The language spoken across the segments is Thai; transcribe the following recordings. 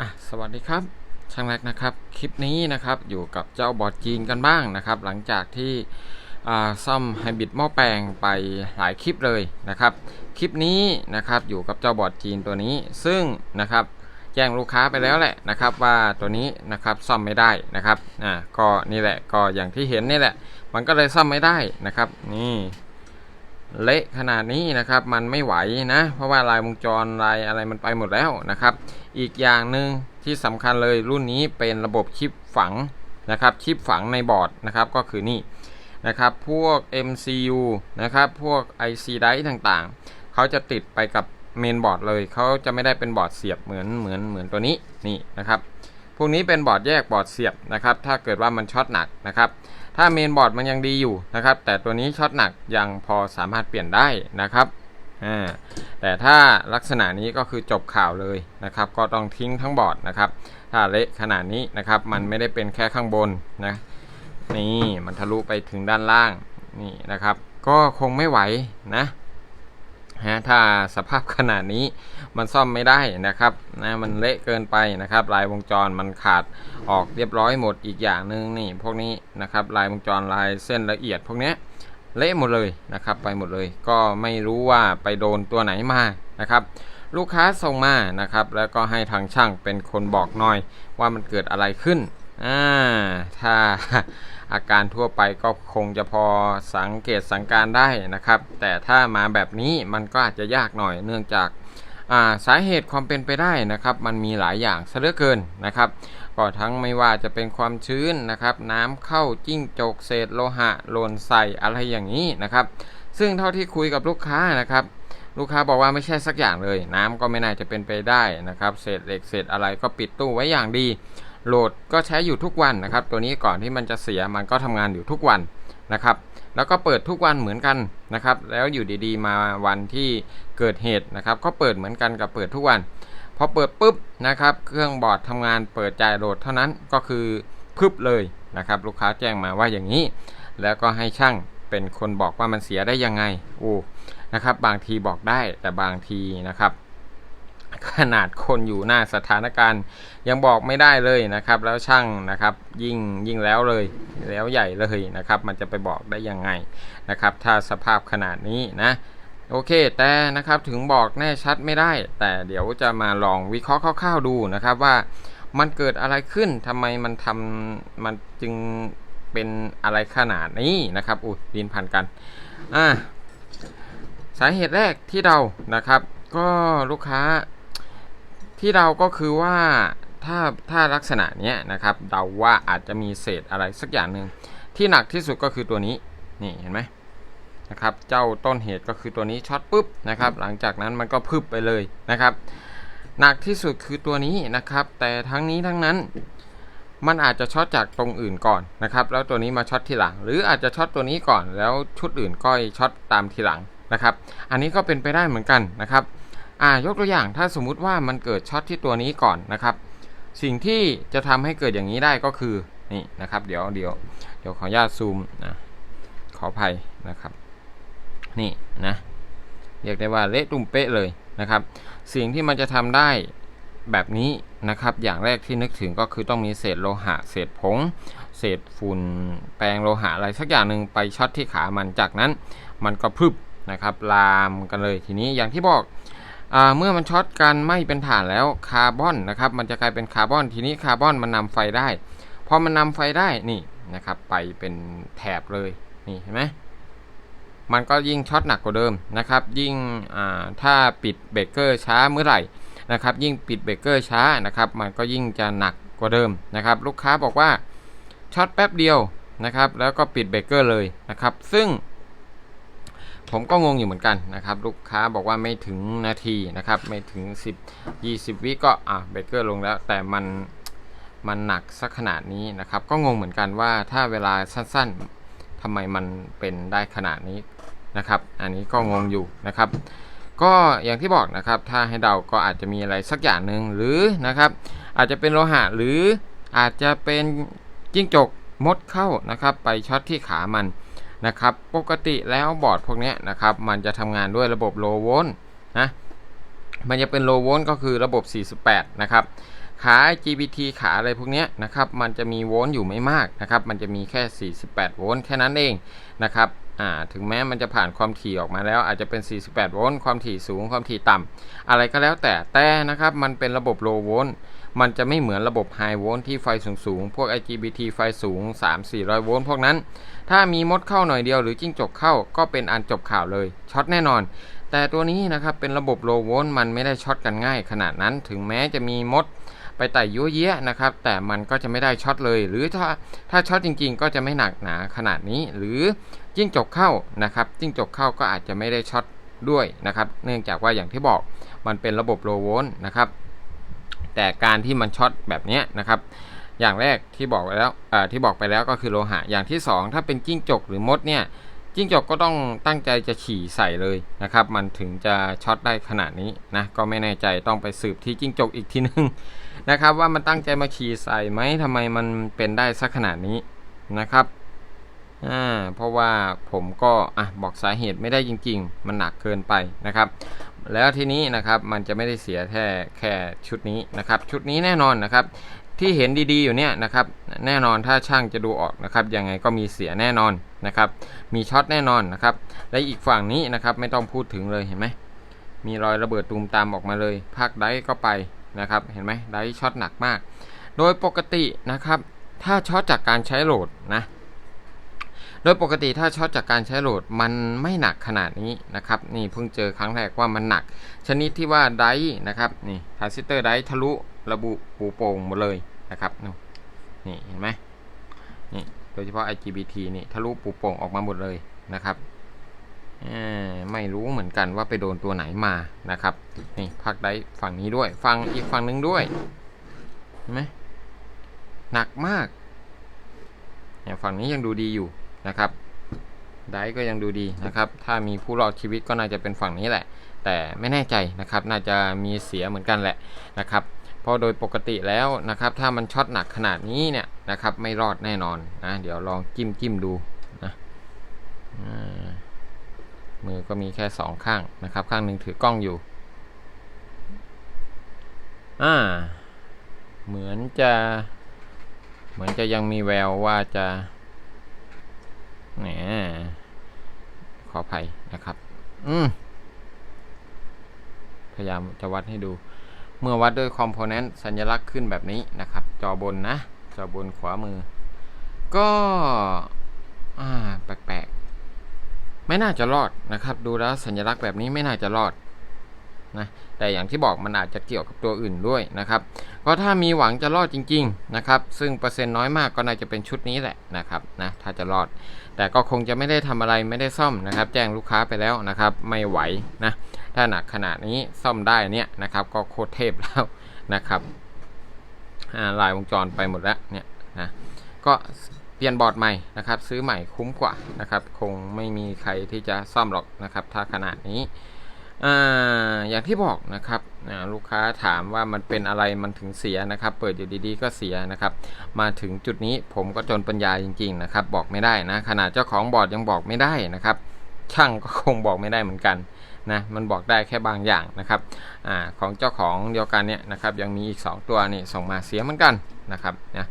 อะสวัสดีครับช่างแรกนะครับคลิปนี้นะครับอยู่กับเจ้าบอร์ดจีนกันบ้างนะครับ หลังจากที่ซ่อมไฮบริดหม้อแปลงไปหลายคลิปเลยนะครับคลิปนี้นะครับอยู่กับเจ้าบอร์ดจีนตัวนี้ ซึ่งนะครับแจ้งลูกค้าไปแล้วแหละนะครับว่าตัวนี้นะครับซ่อมไม่ได้นะครับอ่าก็นี่แหละก็อย่างที่เห็นนี่แหละ มันก็เลยซ่อมไม่ได้นะครับนี่ เละขนาดนี้นะครับมันไม่ไหวนะ เพราะว่าลายวงจรลายอะไรมันไปหมดแล้วนะครับ อีกอย่างหนึ่งที่สำคัญเลยรุ่นนี้เป็นระบบชิปฝังนะครับชิปฝังในบอร์ดนะครับก็คือนี่นะครับพวก MCU นะครับพวก IC drive ต่างๆ เขาจะติดไปกับเมนบอร์ดเลย เขาจะไม่ได้เป็นบอร์ดเสียบเหมือนเหมือนเหมือนตัวนี้นี่นะครับ วกนี้เป็นบอร์ดแยกบอร์ดเสียบนะครับ ถ้าเกิดว่ามันช็อตหนักนะครับ ถ้าเมนบอร์ดมันยังดีอยู่นะครับ แต่ตัวนี้ช็อตหนักยังพอสามารถเปลี่ยนได้นะครับอ่าแต่ถ้าลักษณะนี้ก็คือจบข่าวเลยนะครับ ก็ต้องทิ้งทั้งบอร์ดนะครับ ถ้าเละขนาดนี้นะครับ มันไม่ได้เป็นแค่ข้างบนนะนี่มันทะลุไปถึงด้านล่างนี่นะครับ ก็คงไม่ไหวนะ ฮะถ้าสภาพขนาดนี้มันซ่อมไม่ได้นะครับนะมันเละเกินไปนะครับ ลายวงจรมันขาดออกเรียบร้อยหมดอีกอย่างหนึ่งนี่พวกนี้นะครับลายวงจรลายเส้นละเอียด พวกนี้เละหมดเลยนะครับ ไปหมดเลย ก็ไม่รู้ว่าไปโดนตัวไหนมานะครับลูกค้าส่งมานะครับ แล้วก็ให้ทางช่างเป็นคนบอกหน่อยว่ามันเกิดอะไรขึ้น อ่าถ้าอาการทั่วไปก็คงจะพอสังเกตสังการได้นะครับ แต่ถ้ามาแบบนี้มันก็อาจจะยากหน่อยเนื่องจากอ่าสาเหตุความเป็นไปได้นะครับ มันมีหลายอย่างซะเหลือเกินนะครับก็ทั้งไม่ว่าจะเป็นความชื้นนะครับ น้ำเข้าจิ้งจกเศษโลหะหล่นใส่อะไรอย่างนี้นะครับ ซึ่งเท่าที่คุยกับลูกค้านะครับ ลูกค้าบอกว่าไม่ใช่สักอย่างเลย น้ำก็ไม่น่าจะเป็นไปได้นะครับ เศษเหล็กเศษอะไรก็ปิดตู้ไว้อย่างดี โหลดก็ใช้อยู่ทุกวันนะครับ ตัวนี้ก่อนที่มันจะเสียมันก็ทำงานอยู่ทุกวันนะครับ แล้วก็เปิดทุกวันเหมือนกันนะครับ แล้วอยู่ดีๆ มาวันที่เกิดเหตุนะครับ ก็เปิดเหมือนกันกับเปิดทุกวันพอเปิดปุ๊บนะครับ เครื่องบอร์ดทำงานเปิดจ่ายโหลดเท่านั้นก็คือพึบเลยนะครับ ลูกค้าแจ้งมาว่าอย่างนี้ แล้วก็ให้ช่างเป็นคนบอกว่ามันเสียได้ยังไงอู้นะครับ บางทีบอกได้แต่บางทีนะครับ ขนาดคนอยู่หน้าสถานการณ์ยังบอกไม่ได้เลยนะครับ แล้วช่างนะครับยิ่งยิ่งแล้วเลยแล้วใหญ่เลยนะครับ มันจะไปบอกได้ยังไงนะครับ ถ้าสภาพขนาดนี้นะโอเค แต่นะครับถึงบอกแน่ชัดไม่ได้ แต่เดี๋ยวจะมาลองวิเคราะห์คร่าวๆดูนะครับว่ามันเกิดอะไรขึ้นทำไมมันทำมันจึงเป็นอะไรขนาดนี้นะครับอุ้ยดินพันกันอ่าสาเหตุแรกที่เรานะครับ ก็ลูกค้า ที่เราก็คือว่าถ้าถ้าลักษณะเนี้ยนะครับเดาว่าอาจจะมีเศษอะไรสักอย่างหนึ่งที่หนักที่สุดก็คือตัวนี้นี่เห็นไหมนะครับเจ้าต้นเหตุก็คือตัวนี้ช็อตปุ๊บนะครับหลังจากนั้นมันก็พึบไปเลยนะครับ หนักที่สุดคือตัวนี้นะครับ แต่ทั้งนี้ทั้งนั้น มันอาจจะช็อตจากตรงอื่นก่อนนะครับ แล้วตัวนี้มาช็อตทีหลัง หรืออาจจะช็อตตัวนี้ก่อนแล้วชุดอื่นก็ช็อตตามทีหลังนะครับ อันนี้ก็เป็นไปได้เหมือนกันนะครับ อ่ายกตัวอย่างถ้าสมมุติว่ามันเกิดช็อตที่ตัวนี้ก่อนนะครับ สิ่งที่จะทำให้เกิดอย่างนี้ได้ก็คือนี่นะครับเดี๋ยวเดี๋ยวเดี๋ยวขออนุญาตซูมนะขออภัยนะครับ นี่นะเรียกได้ว่าเละตุ้มเป๊ะเลยนะครับ สิ่งที่มันจะทำได้แบบนี้นะครับ อย่างแรกที่นึกถึงก็คือต้องมีเศษโลหะ เศษผง เศษฝุ่น แปรงโลหะอะไรสักอย่างหนึ่งไปช็อตที่ขามันจากนั้น มันก็พรึบนะครับ ลามกันเลยทีนี้อย่างที่บอก เมื่อมันช็อตกันไม่เป็นฐานแล้วคาร์บอนนะครับมันจะกลายเป็นคาร์บอน ทีนี้คาร์บอนมันนำไฟได้พอมันนำไฟได้นี่นะครับ ไปเป็นแถบเลยนี่เห็นไหมมันก็ยิ่งช็อตหนักกว่าเดิมนะครับ ยิ่งถ้าปิดเบรกเกอร์ช้าเมื่อไหร่นะครับ ยิ่งปิดเบรกเกอร์ช้านะครับ มันก็ยิ่งจะหนักกว่าเดิมนะครับ ลูกค้าบอกว่าช็อตแป๊บเดียวนะครับ แล้วก็ปิดเบรกเกอร์เลยนะครับ ซึ่ง ผมก็งงอยู่เหมือนกันนะครับ ลูกค้าบอกว่าไม่ถึงนาทีนะครับ ไม่ถึง 10 20 วิก็อะเบรเกอร์ลงแล้ว แต่มันมันหนักสักขนาดนี้นะครับ ก็งงเหมือนกันว่าถ้าเวลาสั้นๆทำไมมันเป็นได้ขนาดนี้นะครับ อันนี้ก็งงอยู่นะครับ ก็อย่างที่บอกนะครับ ถ้าให้เดาก็อาจจะมีอะไรสักอย่างหนึ่งหรือนะครับ อาจจะเป็นโลหะหรืออาจจะเป็นจิ้งจกมดเข้านะครับ ไปช็อตที่ขามัน นะครับ ปกติแล้วบอร์ดพวกนี้นะครับ มันจะทำงานด้วยระบบโลโวลต์นะ มันจะเป็นโลโวลต์ก็คือระบบ 48 นะครับ ขา GPT ขาอะไรพวกนี้นะครับ มันจะมีโวลต์อยู่ไม่มากนะครับ มันจะมีแค่ 48 โวลต์แค่นั้นเองนะครับอ่าถึงแม้มันจะผ่านความถี่ออกมาแล้วอาจจะเป็น 48 โวลต์ ความถี่สูง ความถี่ต่ำ อะไรก็แล้วแต่ แต่นะครับ มันเป็นระบบโลโวลต์ มันจะไม่เหมือนระบบไฮโวลต์ที่ไฟสูงๆ พวก IGBT ไฟสูง 3-400 โวลต์พวกนั้น ถ้ามีมดเข้าหน่อยเดียวหรือจิ้งจกเข้าก็เป็นอันจบข่าวเลย ช็อตแน่นอน แต่ตัวนี้นะครับเป็นระบบโลโวลต์มันไม่ได้ช็อตกันง่ายขนาดนั้น ถึงแม้จะมีมดไปไต่ยั่วเยะนะครับ แต่มันก็จะไม่ได้ช็อตเลย หรือถ้าถ้าช็อตจริงๆ ก็จะไม่หนักหนาขนาดนี้ หรือจิ้งจกเข้านะครับจิ้งจกเข้าก็อาจจะไม่ได้ช็อตด้วยนะครับ เนื่องจากว่าอย่างที่บอกมันเป็นระบบโลโวลต์นะครับ แต่การที่มันช็อตแบบนี้นะครับ อย่างแรกที่บอกไปแล้วที่บอกไปแล้วก็คือโลหะ อย่างที่ 2 ถ้าเป็นจิ้งจกหรือมดเนี่ยจิ้งจกก็ต้องตั้งใจจะฉี่ใส่เลยนะครับ มันถึงจะช็อตได้ขนาดนี้นะก็ไม่แน่ใจต้องไปสืบที่จิ้งจกอีกทีนึงนะครับ ว่ามันตั้งใจมาฉี่ใส่ไหมทำไมมันเป็นได้สักขนาดนี้นะครับอ่าเพราะว่าผมก็อะบอกสาเหตุไม่ได้จริง ๆ มันหนักเกินไปนะครับ แล้วทีนี้นะครับมันจะไม่ได้เสียแค่แค่ชุดนี้นะครับ ชุดนี้แน่นอนนะครับ ที่เห็นดีๆอยู่เนี่ยนะครับ แน่นอนถ้าช่างจะดูออกนะครับ ยังไงก็มีเสียแน่นอนนะครับ มีช็อตแน่นอนนะครับ และอีกฝั่งนี้นะครับไม่ต้องพูดถึงเลยเห็นไหมมีรอยระเบิดตูมตามออกมาเลย ภาคไดก็ไปนะครับ เห็นไหมไดช็อตหนักมาก โดยปกตินะครับ ถ้าช็อตจากการใช้โหลดนะ โดยปกติถ้าช็อตจากการใช้โหลดมันไม่หนักขนาดนี้นะครับนี่เพิ่งเจอครั้งแรกว่ามันหนัก ชนิดที่ว่าไดนะครับนี่ทรานซิสเตอร์ไดทะลุระบุปูโป่งหมดเลยนะครับนี่เห็นไหมนี่โดยเฉพาะ IGBT นี่ทะลุปูโป่งออกมาหมดเลยนะครับไม่รู้เหมือนกันว่าไปโดนตัวไหนมานะครับนี่พักไดฝั่งนี้ด้วย ฝั่งอีกฝั่งหนึ่งด้วยเห็นไหมหนักมากเนี่ยฝั่งนี้ยังดูดีอยู่ นะครับไดก็ยังดูดีนะครับ ถ้ามีผู้รอดชีวิตก็น่าจะเป็นฝั่งนี้แหละ แต่ไม่แน่ใจนะครับ น่าจะมีเสียเหมือนกันแหละนะครับ เพราะโดยปกติแล้วนะครับ ถ้ามันช็อตหนักขนาดนี้เนี่ยนะครับ ไม่รอดแน่นอนนะ เดี๋ยวลองจิ้มจิ้มดูนะมือก็มีแค่สองข้างนะครับ ข้างหนึ่งถือกล้องอยู่ อ่า เหมือนจะ เหมือนจะยังมีแววว่าจะ หมขออภัยนะครับ อืมพยายามจะวัดให้ดู เมื่อวัดด้วยคอมโพเนนต์สัญลักษณ์ขึ้นแบบนี้นะครับ จอบนนะ จอบนขวามือ ก็อ่าแปลกๆ ไม่น่าจะรอดนะครับ ดูแล้วสัญลักษณ์แบบนี้ไม่น่าจะรอดนะแต่อย่างที่บอกมันอาจจะเกี่ยวกับตัวอื่นด้วยนะครับก็ถ้ามีหวังจะรอดจริง ๆนะครับ ซึ่งเปอร์เซ็นต์น้อยมากก็น่าจะเป็นชุดนี้แหละนะครับนะถ้าจะรอด แต่ก็คงจะไม่ได้ทำอะไรไม่ได้ซ่อมนะครับ แจ้งลูกค้าไปแล้วนะครับ ไม่ไหวนะถ้าหนักขนาดนี้ซ่อมได้เนี่ยนะครับ ก็โคตรเทพแล้วนะครับลายวงจรไปหมดแล้วเนี่ยนะก็เปลี่ยนบอร์ดใหม่นะครับ ซื้อใหม่คุ้มกว่านะครับ คงไม่มีใครที่จะซ่อมหรอกนะครับ ถ้าขนาดนี้ อย่างที่บอกนะครับลูกค้าถามว่ามันเป็นอะไรมันถึงเสียนะครับ เปิดอยู่ดีๆก็เสียนะครับ มาถึงจุดนี้ผมก็จนปัญญาจริง ๆ นะครับ บอกไม่ได้นะขนาดเจ้าของบอร์ดยังบอกไม่ได้นะครับ ช่างก็คงบอกไม่ได้เหมือนกันนะมันบอกได้แค่บางอย่างนะครับอของเจ้าของเดียวกันเนี่ยนะครับยังมีอีก 2 ตัวนี่ส่งมาเสียเหมือนกันนะครับนะ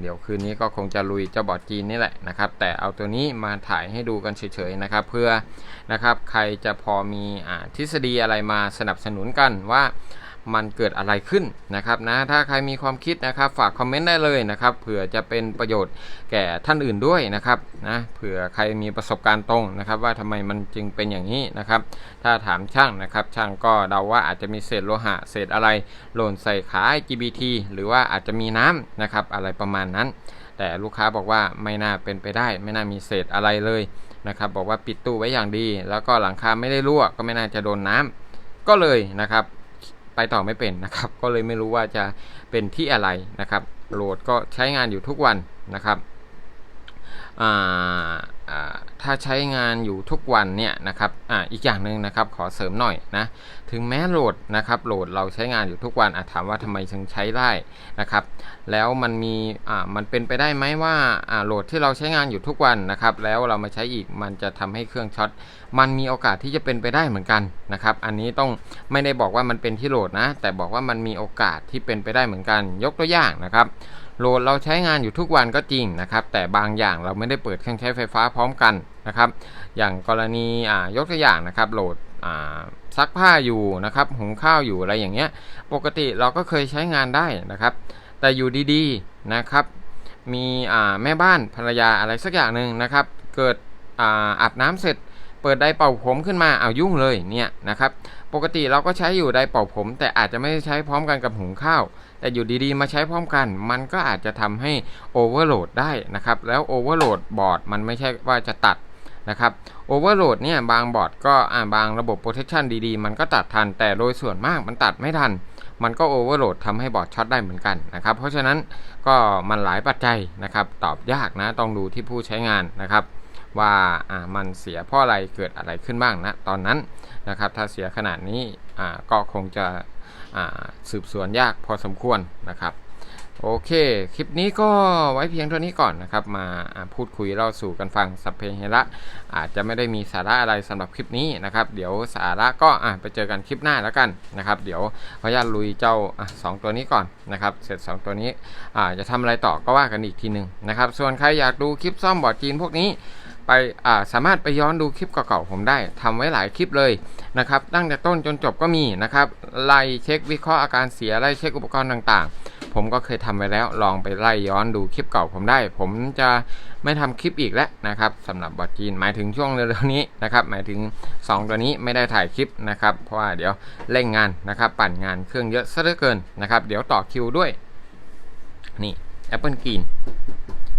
เดี๋ยวคืนนี้ก็คงจะลุยเจ้าบอดจีนนี่แหละนะครับ แต่เอาตัวนี้มาถ่ายให้ดูกันเฉยๆนะครับ เพื่อนะครับใครจะพอมีทฤษฎีอะไรมาสนับสนุนกันว่า มันเกิดอะไรขึ้นนะครับนะถ้าใครมีความคิดนะครับฝากคอมเมนต์ได้เลยนะครับเผื่อจะเป็นประโยชน์แก่ท่านอื่นด้วยนะครับนะเผื่อใครมีประสบการณ์ตรงนะครับ ว่าทำไมมันจึงเป็นอย่างนี้นะครับ ถ้าถามช่างนะครับ ช่างก็เดาว่าอาจจะมีเศษโลหะ เศษอะไรหล่นใส่ขา GBT หรือว่าอาจจะมีน้ำนะครับอะไรประมาณนั้น แต่ลูกค้าบอกว่าไม่น่าเป็นไปได้ ไม่น่ามีเศษอะไรเลยนะครับบอกว่าปิดตู้ไว้อย่างดี แล้วก็หลังคาไม่ได้รั่วก็ไม่น่าจะโดนน้ำก็เลยนะครับ ไปต่อไม่เป็นนะครับ ก็เลยไม่รู้ว่าจะเป็นที่อะไรนะครับ โหลดก็ใช้งานอยู่ทุกวันนะครับอ่า ถ้าใช้งานอยู่ทุกวันเนี่ยนะครับอ่าอีกอย่างหนึ่งนะครับขอเสริมหน่อยนะถึงแม้โหลดนะครับโหลดเราใช้งานอยู่ทุกวันอะถามว่าทำไมถึงใช้ได้นะครับ แล้วมันมีอ่ามันเป็นไปได้ไหมว่าอ่าโหลดที่เราใช้งานอยู่ทุกวันนะครับ แล้วเรามาใช้อีกมันจะทำให้เครื่องช็อตมันมีโอกาสที่จะเป็นไปได้เหมือนกันนะครับ อันนี้ต้องไม่ได้บอกว่ามันเป็นที่โหลดนะ แต่บอกว่ามันมีโอกาสที่เป็นไปได้เหมือนกัน ยกตัวอย่างนะครับ โหลดเราใช้งานอยู่ทุกวันก็จริงนะครับ แต่บางอย่างเราไม่ได้เปิดเครื่องใช้ไฟฟ้าพร้อมกันนะครับ อย่างกรณียกตัวอย่างนะครับ โหลดซักผ้าอยู่นะครับหุงข้าวอยู่อะไรอย่างเงี้ย ปกติเราก็เคยใช้งานได้นะครับ แต่อยู่ดีๆนะครับ มีแม่บ้านภรรยาอะไรสักอย่างหนึ่งนะครับ เกิดอาอาบน้ำเสร็จ เปิดไดเป่าผมขึ้นมาเอายุ่งเลยเนี่ยนะครับ ปกติเราก็ใช้อยู่ไดเป่าผม แต่อาจจะไม่ได้ใช้พร้อมกันกับหุงข้าว แต่อยู่ดีๆ มาใช้พร้อมกัน มันก็อาจจะทำให้โอเวอร์โหลดได้นะครับ แล้วโอเวอร์โหลดบอร์ดมันไม่ใช่ว่าจะตัดนะครับโอเวอร์โหลดเนี่ยบางบอร์ดก็อ่าบางระบบ protection ดีๆ มันก็ตัดทัน แต่โดยส่วนมากมันตัดไม่ทัน มันก็โอเวอร์โหลดทำให้บอร์ดช็อตได้เหมือนกันนะครับ เพราะฉะนั้นก็มันหลายปัจจัยนะครับ ตอบยากนะ ต้องดูที่ผู้ใช้งานนะครับ ว่าอ่ามันเสียเพราะอะไรเกิดอะไรขึ้นบ้างนะตอนนั้น นะครับ ถ้าเสียขนาดนี้อ่าก็คงจะอ่าสืบสวนยากพอสมควรนะครับ โอเค คลิปนี้ก็ไว้เพียงเท่านี้ก่อนนะครับ มาพูดคุยเล่าสู่กันฟังสัพเพเหระอาจจะไม่ได้มีสาระอะไรสำหรับคลิปนี้นะครับ เดี๋ยวสาระก็อะไปเจอกันคลิปหน้าแล้วกันนะครับ เดี๋ยวขออนุญาตลุยเจ้าสองตัวนี้ก่อนนะครับ เสร็จ 2 ตัวนี้อ่าจะทำอะไรต่อก็ว่ากันอีกทีหนึ่งนะครับ ส่วนใครอยากดูคลิปซ่อมบอร์ดจีนพวกนี้ ไปสามารถไปย้อนดูคลิปเก่าๆผมได้ทำไว้หลายคลิปเลยนะครับตั้งแต่ต้นจนจบก็มีนะครับไล่เช็ควิเคราะห์อาการเสียไล่เช็คอุปกรณ์ต่างๆ ผมก็เคยทำไว้แล้วลองไปไล่ย้อนดูคลิปเก่าผมได้ ผมจะไม่ทำคลิปอีกแล้วนะครับสำหรับบอดจีนหมายถึงช่วงเร็วๆนี้นะครับหมายถึง 2 ตัวนี้ไม่ได้ถ่ายคลิปนะครับเพราะว่าเดี๋ยวเร่งงานนะครับปั่นงานเครื่องเยอะซะเหลือเกินนะครับเดี๋ยวต่อคิวด้วยนี่ Apple Green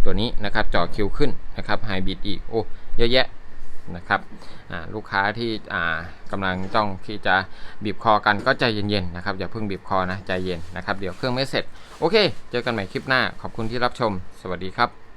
ตัวนี้นะครับจ่อคิวขึ้นนะครับไฮบิดอีกโอ้เยอะแยะนะครับลูกค้าที่กำกำลังจ้องที่จะบีบคอกันก็ใจเย็นๆนะครับอย่าเพิ่งบีบคอนะใจเย็นนะครับเดี๋ยวเครื่องไม่เสร็จ โอเค เจอกันใหม่คลิปหน้าขอบคุณที่รับชม สวัสดีครับ